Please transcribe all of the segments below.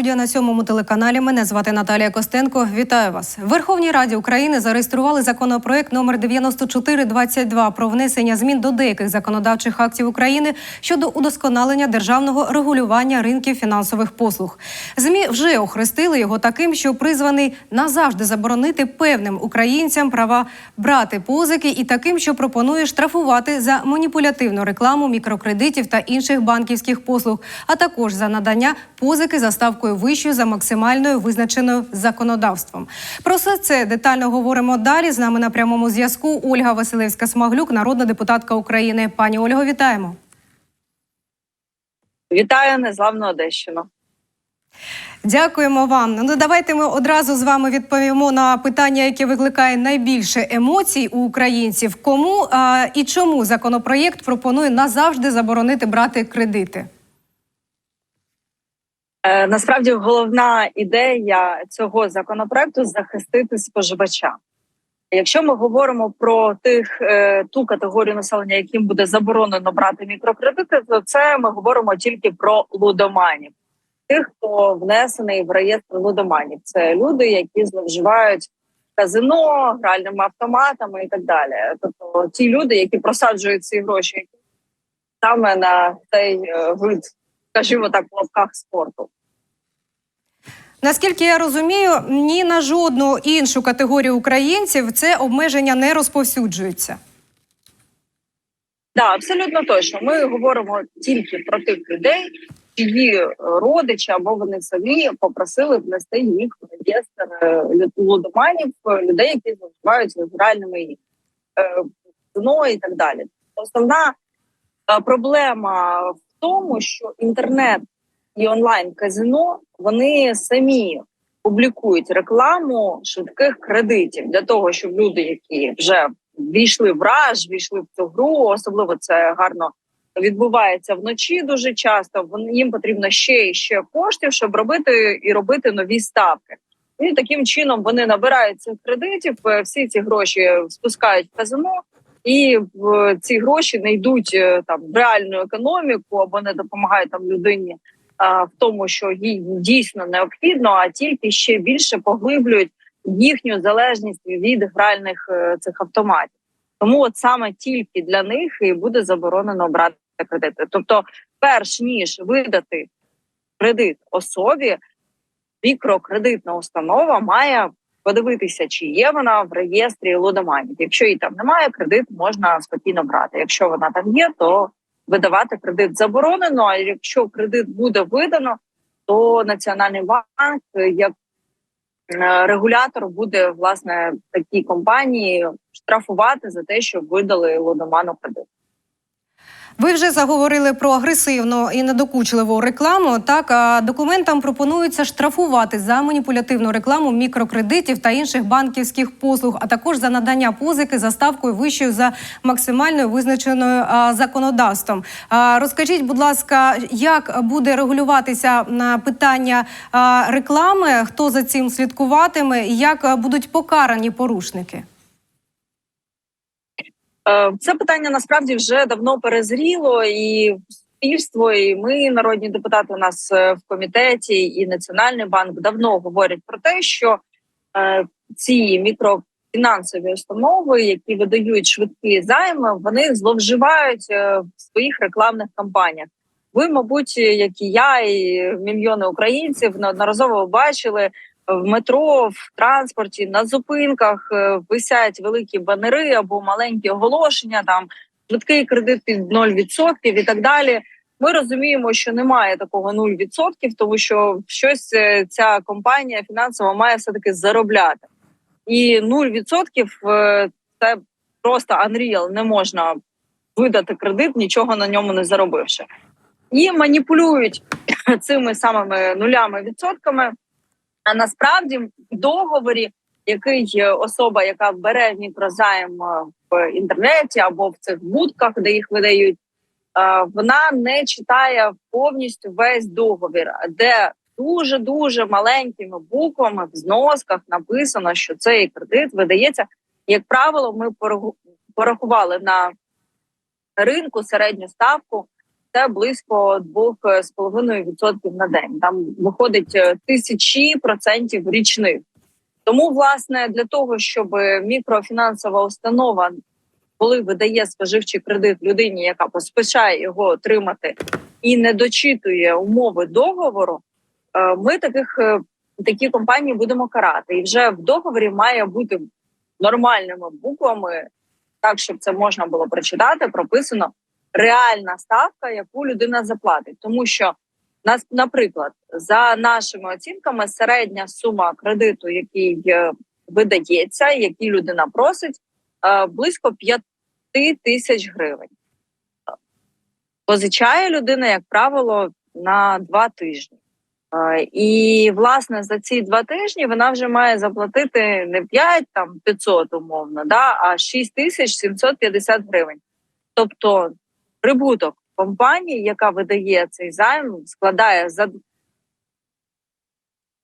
Телестудія на сьомому телеканалі. Мене звати Наталія Костенко. Вітаю вас. Верховній Раді України зареєстрували законопроект номер 9422 про внесення змін до деяких законодавчих актів України щодо удосконалення державного регулювання ринків фінансових послуг. Змі вже охрестили його таким, що призваний назавжди заборонити певним українцям права брати позики, і таким, що пропонує штрафувати за маніпулятивну рекламу мікрокредитів та інших банківських послуг, а також за надання позики за ставкою вищою за максимальною визначеною законодавством. Про все це детально говоримо далі. З нами на прямому зв'язку Ольга Василевська Смаглюк, народна депутатка України. Пані Ольго, вітаємо. Вітаю незламну Одещину. Дякуємо вам. Ну давайте ми одразу з вами відповімо на питання, яке викликає найбільше емоцій у українців. Кому а, і чому законопроєкт пропонує назавжди заборонити брати кредити? Е, насправді головна ідея цього законопроекту захистити споживача. Якщо ми говоримо про тих е, ту категорію населення, яким буде заборонено брати мікрокредити, то це ми говоримо тільки про лудоманів, тих, хто внесений в реєстр лудоманів. Це люди, які зловживають казино, гральними автоматами і так далі. Тобто ті люди, які просаджують ці гроші саме на цей е, вид, скажімо так, в лапках спорту. Наскільки я розумію, ні на жодну іншу категорію українців це обмеження не розповсюджується. Да, абсолютно точно. Ми говоримо тільки про тих людей, чиї родичі або вони самі попросили внести їх в реєстр е, лудоманів, е, людей, які зловживають гральними е, і так далі. Основна е, проблема в тому, що інтернет і онлайн казино вони самі публікують рекламу швидких кредитів для того, щоб люди, які вже війшли в раж, війшли в цю гру, особливо це гарно відбувається вночі. Дуже часто їм потрібно ще і ще коштів, щоб робити і робити нові ставки. І таким чином вони набирають цих кредитів. е, Всі ці гроші спускають в казино, і ці гроші не йдуть е, там в реальну економіку або не допомагають там людині а, в тому, що їй дійсно необхідно, а тільки ще більше поглиблюють їхню залежність від гральних е, цих автоматів. Тому от саме тільки для них і буде заборонено брати кредити. Тобто, перш ніж видати кредит особі, мікрокредитна установа має подивитися, чи є вона в реєстрі лудоманів. Якщо її там немає, кредит можна спокійно брати. Якщо вона там є, то видавати кредит заборонено. А якщо кредит буде видано, то Національний банк як е, регулятор буде власне такі компанії штрафувати за те, що видали лудоману кредит. Ви вже заговорили про агресивну і недокучливу рекламу. Так документам пропонується штрафувати за маніпулятивну рекламу мікрокредитів та інших банківських послуг, а також за надання позики за ставкою вищою за максимальною визначеною законодавством. Розкажіть, будь ласка, як буде регулюватися на питання реклами? Хто за цим слідкуватиме? і Як будуть покарані порушники? Е, Це питання насправді вже давно перезріло, і суспільство, і ми, народні депутати, у нас е, в комітеті, і Національний банк давно говорять про те, що е, ці мікрофінансові установи, які видають швидкі займи, вони зловживають в своїх рекламних кампаніях. Ви, мабуть, як і я, і мільйони українців неодноразово бачили в метро, в транспорті, на зупинках е, висять великі банери або маленькі оголошення, там швидкий кредит під 0% і так далі. Ми розуміємо, що немає такого 0%, тому що щось е, ця компанія фінансова має все таки заробляти. І 0% е, це просто unreal, не можна видати кредит, нічого на ньому не заробивши. І маніпулюють цими самими нулями відсотками. А насправді в договорі, який особа, яка бере мікрозайм е, в інтернеті або в цих будках, де їх видають, е, вона не читає повністю весь договір, де дуже дуже маленькими буквами в зносках написано, що цей кредит видається. Як правило, ми пораху- порахували на ринку середню ставку це близько 2,5% на день. Там виходить е, тисячі процентів річних. Тому, власне, для того, щоб мікрофінансова установа, коли видає споживчий кредит людині, яка поспішає його отримати і не дочитує умови договору, е, ми таких е, такі компанії будемо карати. І вже в договорі має бути нормальними буквами, так щоб це можна було прочитати. Прописано реальна ставка, яку людина заплатить, тому що нас, наприклад, за нашими оцінками, середня сума кредиту, який е, видається, який людина просить, е, близько 5 тисяч гривень. Позичає людина, як правило, на два тижні. Е, І власне за ці два тижні вона вже має заплатити не 5 там 500 умовно, да, а 6 тисяч 750 гривень. Тобто прибуток компанії, яка видає цей займ, складає за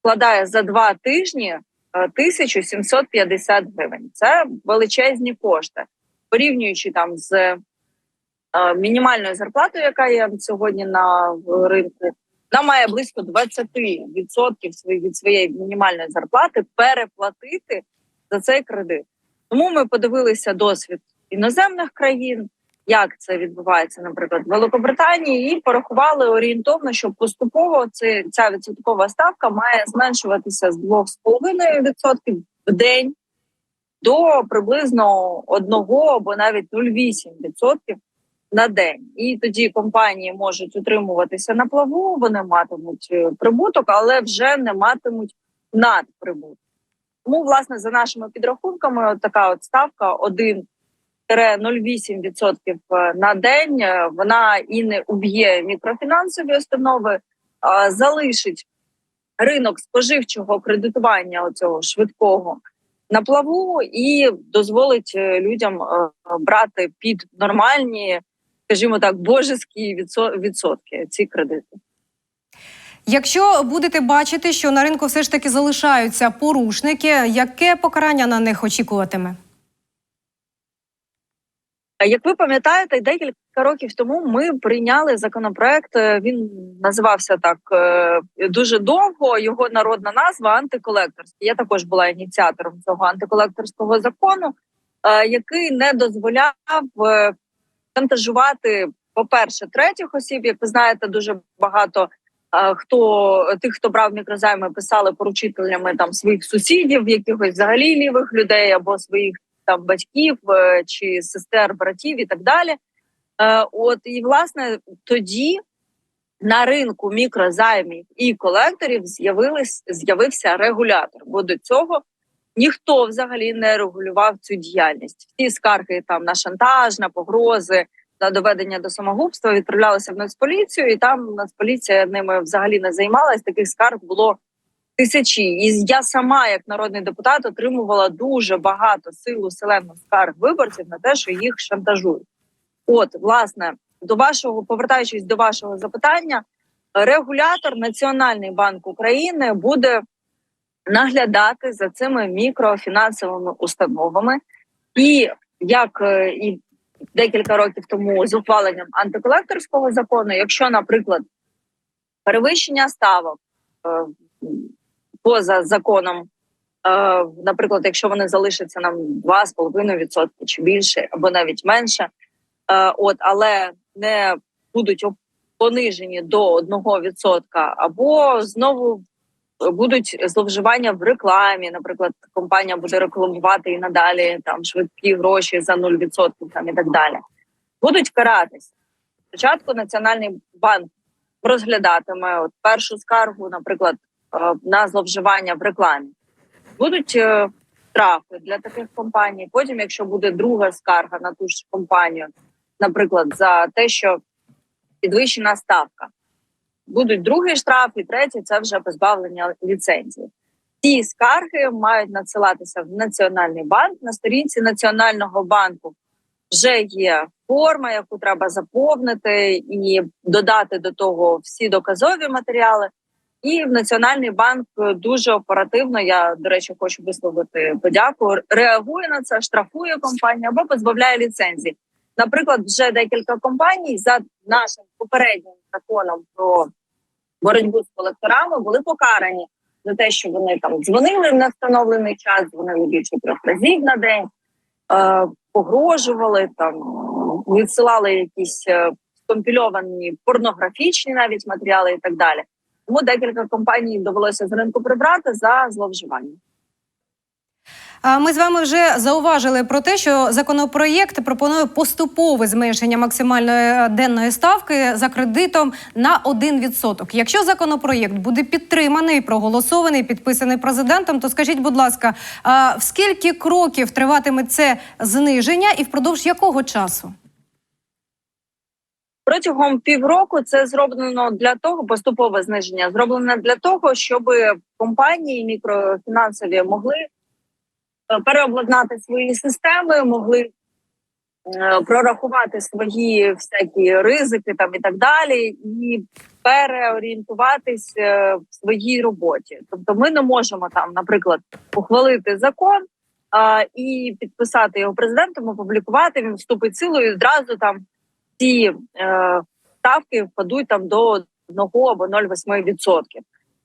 складає за два тижні е, 1750 гривень. Це величезні кошти, порівнюючи там з е, мінімальною зарплатою, яка є сьогодні на ринку. Вона має близько 20% свої- від своєї мінімальної зарплати переплатити за цей кредит. Тому ми подивилися досвід іноземних країн, як це відбувається, наприклад, в Великобританії, і порахували орієнтовно, що поступово це ця відсоткова ставка має зменшуватися з 2,5% в день до приблизно 1 або навіть 0,8% на день. І тоді компанії можуть утримуватися на плаву, вони матимуть е, прибуток, але вже не матимуть надприбуток. Тому, власне, за нашими підрахунками, от така от ставка 1 0,8% на день. Вона і не уб'є мікрофінансові установи, залишить ринок споживчого кредитування оцього швидкого на плаву і дозволить людям брати під нормальні, скажімо так, божеські відсотки ці кредити. Якщо будете бачити, що на ринку все ж таки залишаються порушники, яке покарання на них очікуватиме? Як ви пам'ятаєте, декілька років тому ми прийняли законопроект. е, Він називався так е, дуже довго. Його народна назва антиколекторський. Я також була ініціатором цього антиколекторського закону, е, який не дозволяв шантажувати, по-перше, третіх осіб. Як ви знаєте, дуже багато хто тих, хто брав мікрозайми, писали поручителями там своїх сусідів, якихось взагалі лівих людей або своїх там батьків е, чи сестер, братів і так далі. Е, От і власне тоді на ринку мікрозаймів і колекторів з'явився регулятор. Бо до цього ніхто взагалі не регулював цю діяльність. Всі скарги там на шантаж, на погрози, на доведення до самогубства відправлялися в Нацполіцію, і там Нацполіція ними взагалі не займалась. Таких скарг було тисячі. І я сама, як народний депутат, отримувала дуже багато силу селену скарг виборців на те, що їх шантажують. От, власне, до вашого повертаючись до вашого запитання, регулятор Національний банк України буде наглядати за цими мікрофінансовими установами, і як е, і декілька років тому з ухваленням антиколекторського закону, якщо, наприклад, перевищення ставок е, поза законом. Е, Наприклад, якщо вони залишаться нам 2,5% чи більше, або навіть менше, е, от але не будуть понижені до 1%, або знову будуть зловживання в рекламі. Наприклад, компанія буде рекламувати і надалі там швидкі гроші за 0% там і так далі. Будуть каратися. Спочатку Національний банк розглядатиме от першу скаргу, наприклад, на зловживання в рекламі. Будуть е, штрафи для таких компаній. Потім, якщо буде друга скарга на ту ж компанію, наприклад, за те, що підвищена ставка, будуть другий штраф, і третій це вже позбавлення ліцензії. Ці скарги мають надсилатися в Національний банк. На сторінці Національного банку вже є форма, яку треба заповнити, і додати до того всі доказові матеріали. І в Національний банк дуже оперативно. Я до речі, хочу висловити подяку. Реагує на це, штрафує компанію або позбавляє ліцензії. наприклад, вже декілька компаній за нашим попереднім законом про боротьбу з колекторами були покарані за те, що вони там дзвонили на встановлений час, дзвонили більше трьох разів на день, е, погрожували там, відсилали якісь е, скомпільовані порнографічні навіть матеріали і так далі. Тому декілька компаній довелося з ринку прибрати за зловживання. Ми з вами вже зауважили про те, що законопроєкт пропонує поступове зменшення максимальної е, денної ставки за кредитом на 1%. Якщо законопроєкт буде підтриманий, проголосований, підписаний президентом, то скажіть, будь ласка, в скільки кроків триватиме це зниження і впродовж якого часу? Протягом півроку це зроблено для того, поступове зниження зроблено для того, щоб компанії мікрофінансові могли е, переобладнати свої системи, могли е, прорахувати свої всякі ризики там і так далі, і переорієнтуватись е, в своїй роботі. Тобто, ми не можемо там, наприклад, ухвалити закон і підписати його президентом, опублікувати. Він вступить силу і одразу там ці е, ставки впадуть там до 1 або 0,8%.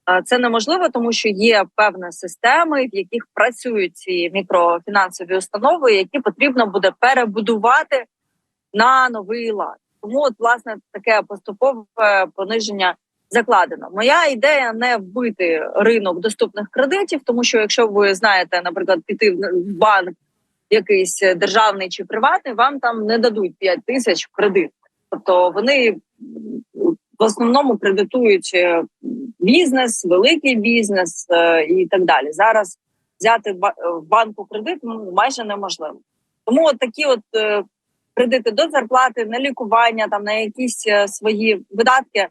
Е, Це неможливо, тому що є певні системи, в яких працюють ці мікрофінансові установи, які потрібно буде перебудувати на новий лад. Тому, от, власне, таке поступове пониження закладено. Моя ідея не вбити ринок доступних кредитів, тому що якщо ви знаєте, наприклад, піти в банк якийсь е, державний чи приватний, вам там не дадуть 5 тисяч в кредит. Тобто вони в основному кредитують е, бізнес, великий бізнес е, і так далі. Зараз взяти в банку кредит ну, майже неможливо. Тому от такі от кредити до зарплати, на лікування, там на якісь свої видатки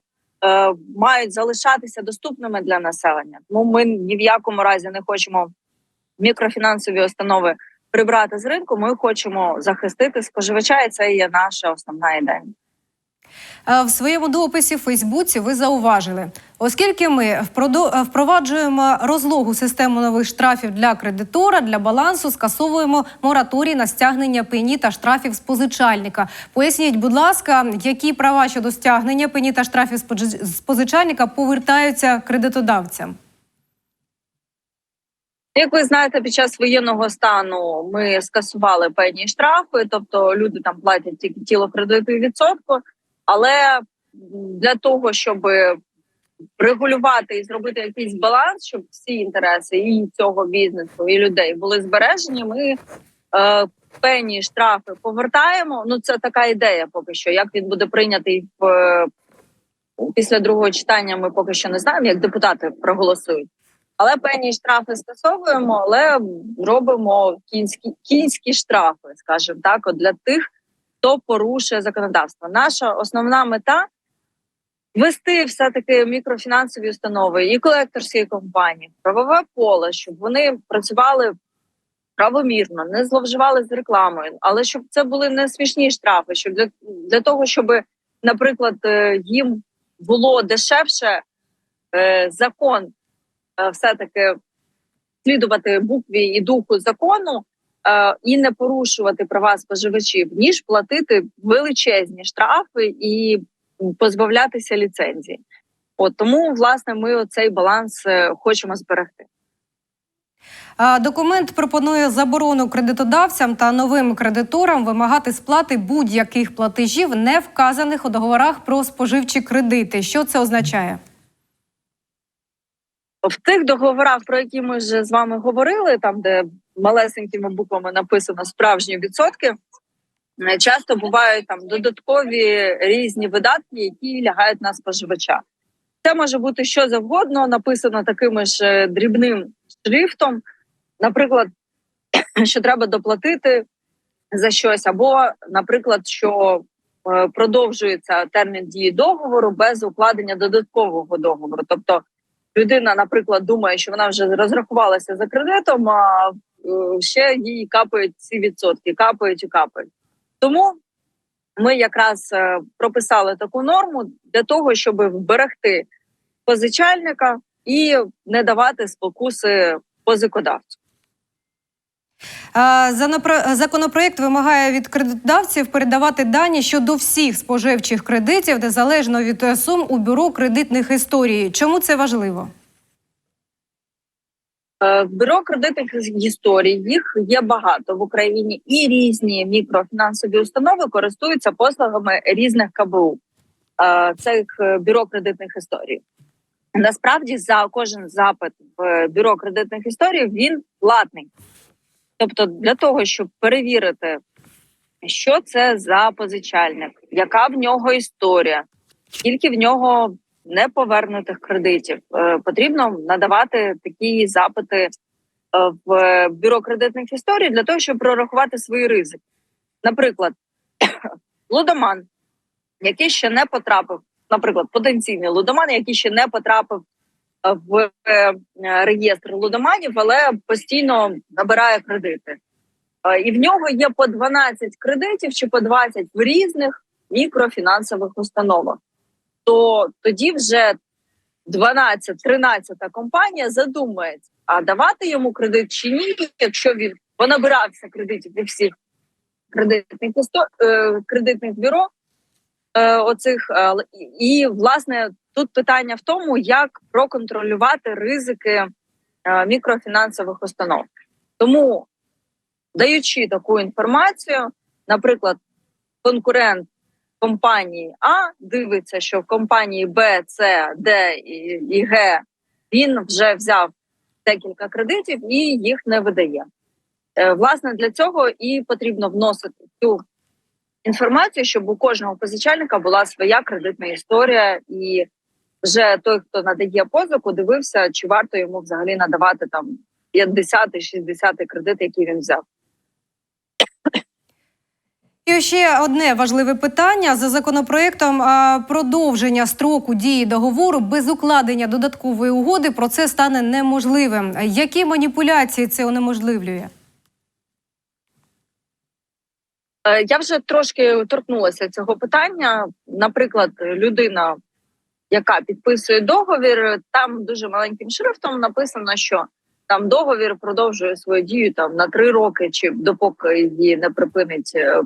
мають залишатися доступними для населення. Тому ми ні в якому разі не хочемо мікрофінансові установи прибрати з ринку. Ми хочемо захистити споживача, і це є наша основна ідея. Е, В своєму дописі в Фейсбуці ви зауважили, оскільки ми е, впроваджуємо розлогу систему нових штрафів для кредитора, для балансу, скасовуємо мораторій на стягнення пені та штрафів з позичальника. Поясніть, будь ласка, які права щодо стягнення пені та штрафів з позичальника повертаються кредитодавцям? Як ви знаєте, під час воєнного стану ми скасували певні штрафи, тобто люди там платять тільки тіло кредиту і відсотку. Але для того, щоб регулювати і зробити якийсь баланс, щоб всі інтереси і цього бізнесу, і людей були збережені, ми е, певні штрафи повертаємо. Ну це така ідея, поки що. Як він буде прийнятий в е, після другого читання, ми поки що не знаємо, як депутати проголосують. Але певні штрафи скасовуємо, але робимо кінські кінські штрафи, скажімо так, от для тих, хто порушує законодавство. Наша основна мета вести все таки мікрофінансові установи і колекторські компанії, правове поле, щоб вони працювали правомірно, не зловживали з рекламою, але щоб це були не смішні штрафи, щоб для, для того, щоб, наприклад, е, їм було дешевше е, закон е, все-таки слідувати букві і духу закону е, і не порушувати права споживачів, ніж платити величезні штрафи і позбавлятися ліцензії. От тому, власне, ми цей баланс е, хочемо зберегти. Документ пропонує заборону кредитодавцям та новим кредиторам вимагати сплати будь-яких платежів, не вказаних у договорах про споживчі кредити. Що це означає? В тих договорах, про які ми вже з вами говорили, там де малесенькими буквами написано справжні відсотки, е, часто бувають там додаткові різні видатки, які лягають на споживача. Це може бути що завгодно, написано таким ж е, дрібним шрифтом, наприклад, що треба доплатити за щось, або, наприклад, що е, продовжується термін дії договору без укладення додаткового договору. Тобто людина, наприклад, думає, що вона вже розрахувалася за кредитом, а е, ще їй капають ці відсотки, капають і капають. Тому ми якраз е, прописали таку норму для того, щоб вберегти позичальника і не давати спокуси позикодавцю. Е, Законопроект вимагає від кредитодавців передавати дані щодо всіх споживчих кредитів, незалежно від е, сум у бюро кредитних історій. Чому це важливо? Е, Бюро кредитних історій їх є багато в Україні, і різні мікрофінансові установи користуються послугами різних КБУ цих бюро кредитних історій. Насправді за кожен запит в бюро кредитних історій він платний. Тобто, для того, щоб перевірити, що це за позичальник, яка в нього історія, скільки в нього неповернутих кредитів. Е, Потрібно надавати такі запити е, в бюро кредитних історій для того, щоб прорахувати свої ризики. Наприклад, лудоман, який ще не потрапив, наприклад, потенційний лудоман, який ще не потрапив в е, реєстр лудоманів, але постійно набирає кредити. І в нього є по 12 кредитів чи по 20 в різних мікрофінансових установах то тоді вже 12-13 компанія задумається, а давати йому кредит чи ні, якщо він понабирався кредитів від всіх кредитних е, кредитних бюро. Е, оцих е, і, власне тут питання в тому, як проконтролювати ризики е, мікрофінансових установ. Тому, даючи таку інформацію, наприклад, конкурент компанії А дивиться, що в компанії Б, С, Д і, Г він вже взяв декілька кредитів і їх не видає. Власне, для цього і потрібно вносити цю інформацію, щоб у кожного позичальника була своя кредитна історія, і вже той, хто надає позику, дивився, чи варто йому взагалі надавати там 50-60 кредит, який він взяв. І ще одне важливе питання за законопроектом продовження строку дії договору без укладення додаткової угоди. Про це стане неможливим. Які маніпуляції це унеможливлює? Е, Я вже трошки торкнулася цього питання. Наприклад, людина, яка підписує договір, там дуже маленьким шрифтом написано, що там договір продовжує свою дію там на три роки, чи допоки її не припинить е,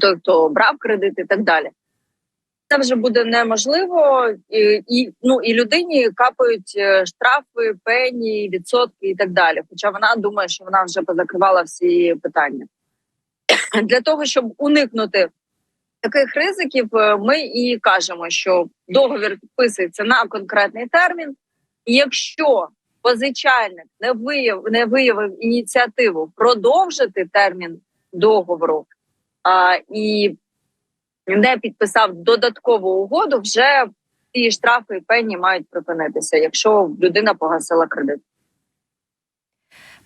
той, хто брав кредит, і так далі. Це вже буде неможливо, і, і ну і людині капають е, штрафи, пені, відсотки і так далі. Хоча вона думає, що вона вже позакривала всі питання для того, щоб уникнути таких ризиків, е, ми і кажемо, що договір підписується на конкретний термін, якщо позичальник не вияв, не виявив ініціативу продовжити термін договору а, і не підписав додаткову угоду, вже ці штрафи і пені мають припинитися, якщо людина погасила кредит.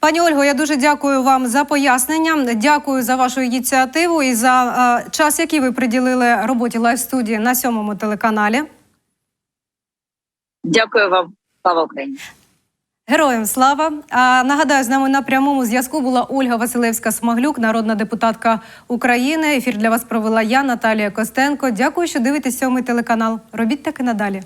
Пані Ольго, я дуже дякую вам за пояснення. Дякую за вашу ініціативу і за е, час, який ви приділили роботі лайв студії на сьомому телеканалі. Дякую вам, слава Україні. Героям слава! А нагадаю, з нами на прямому зв'язку була Ольга Василевська Смаглюк, народна депутатка України. Ефір для вас провела я, Наталія Костенко. Дякую, що дивитесь сьомий телеканал. Робіть таки надалі.